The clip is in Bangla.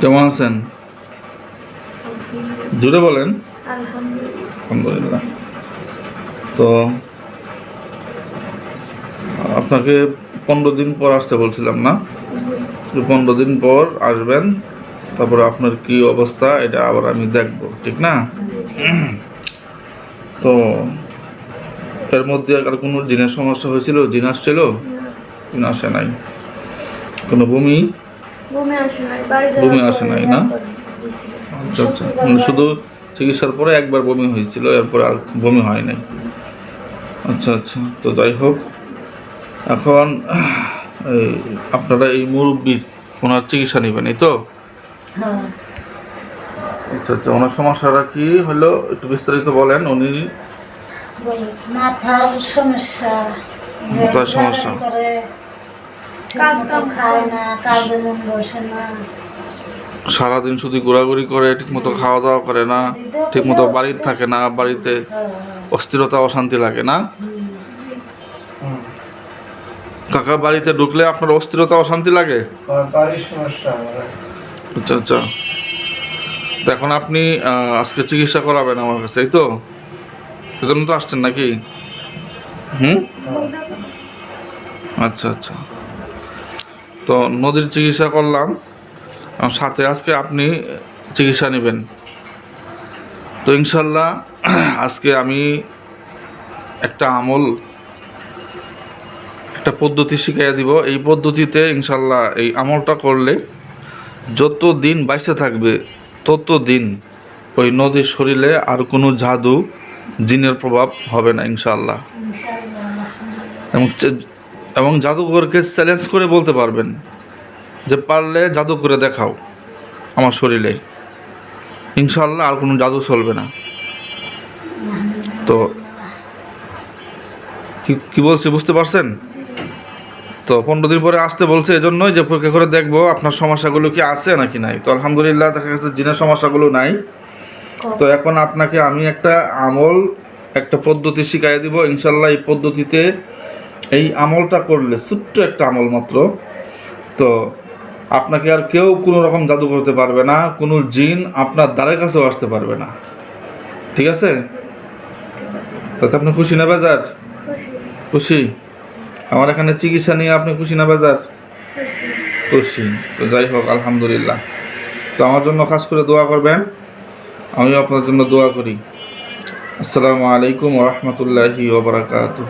কেমন আছেন জুড়ে বলেন। আলহামদুলিল্লাহ। তো আপনাকে পনেরো দিন পর আসতে বলছিলাম না? পনেরো দিন পর আসবেন তারপরে আপনার কি অবস্থা এটা আবার আমি দেখব ঠিক না? তো এর মধ্যে আর কোনো জিনের সমস্যা হয়েছিল? জিন আসছিল? আসে নাই। কোনো বমি? বমি আসে নাই না? আচ্ছা আচ্ছা। মানে শুধু চিকিৎসার পরে একবার বমি হয়েছিল এরপরে আর বমি হয় নাই। আচ্ছা আচ্ছা। তো যাই হোক এখন এই আপনারা এই মুরব্বী ওনার চিকিৎসা নেবেন এই তো? হ্যাঁ। আচ্ছা আচ্ছা। ওনার সমস্যাটা কি হলো? একটু বিস্তারিত বলেন উনি মাথার সমস্যা মাথার সমস্যা। জ্বালানি করে কাজ ঠিকমতো কাম খায় না কাজে মন বসে না। সারাদিন শুধু ঘোরাঘুরি করে ঠিকমতো খাওয়া দাওয়া করে না ঠিকমতো বাড়িতে থাকে না বাড়িতে হ্যাঁ, অস্থিরতা অশান্তি লাগে না? কাকা বাড়িতে ঢুকলে আপনার অস্থিরতা অশান্তি লাগে? বাড়ির আচ্ছা আচ্ছা। তো এখন আপনি আজকে চিকিৎসা করাবেন আমার কাছে এই তো? সেজন্য তো আসছেন নাকি? হুম? আচ্ছা আচ্ছা। তো নদীর চিকিৎসা করলাম। সাথে আজকে আপনি চিকিৎসা নেবেন। তো ইনশাল্লাহ আজকে আমি একটা আমল একটা পদ্ধতি শিখাইয়া দিব। এই পদ্ধতিতে ইনশাল্লাহ এই আমলটা করলে যত দিন বাইসে থাকবে তত দিন ওই নদীর শরীরে আর কোনো জাদু জিনের প্রভাব হবে না ইনশাল্লাহ। এবং এবং জাদুঘরকে চ্যালেঞ্জ করে বলতে পারবেন যে পারলে জাদু করে দেখাও আমার শরীরে। ইনশাল্লাহ আর কোনো জাদু চলবে না। তো কি- বলছি বুঝতে পারছেন? তো পনেরো দিন পরে আসতে বলছে এজন্যই যে পরীক্ষা করে দেখব আপনার সমস্যাগুলো কি আছে নাকি নাই। তো আলহামদুলিল্লাহ দেখা গেছে জিনের সমস্যাগুলো নাই। তো এখন আপনাকে আমি একটা আমল, একটা পদ্ধতি শিখাই দিব। ইনশাল্লাহ এই পদ্ধতিতে এই আমলটা করলে, ছোট্ট একটা আমল মাত্র, তো আপনাকে আর কেউ কোনো রকম জাদু করতে পারবে না, কোনো জিন আপনার দ্বারের কাছেও আসতে পারবে না। ঠিক আছে? তাতে আপনি খুশি না বাজার? খুশি। আমার এখানে চিকিৎসা নিয়ে আপনি খুশি না বাজার? খুশি। তো যাই হোক, আলহামদুলিল্লাহ। তো আমার জন্য খাস করে দোয়া করবেন। আমিও আপনার জন্য দোয়া করি। আসসালামু আলাইকুম রহমতুল্লাহি ওবরাকাতুহ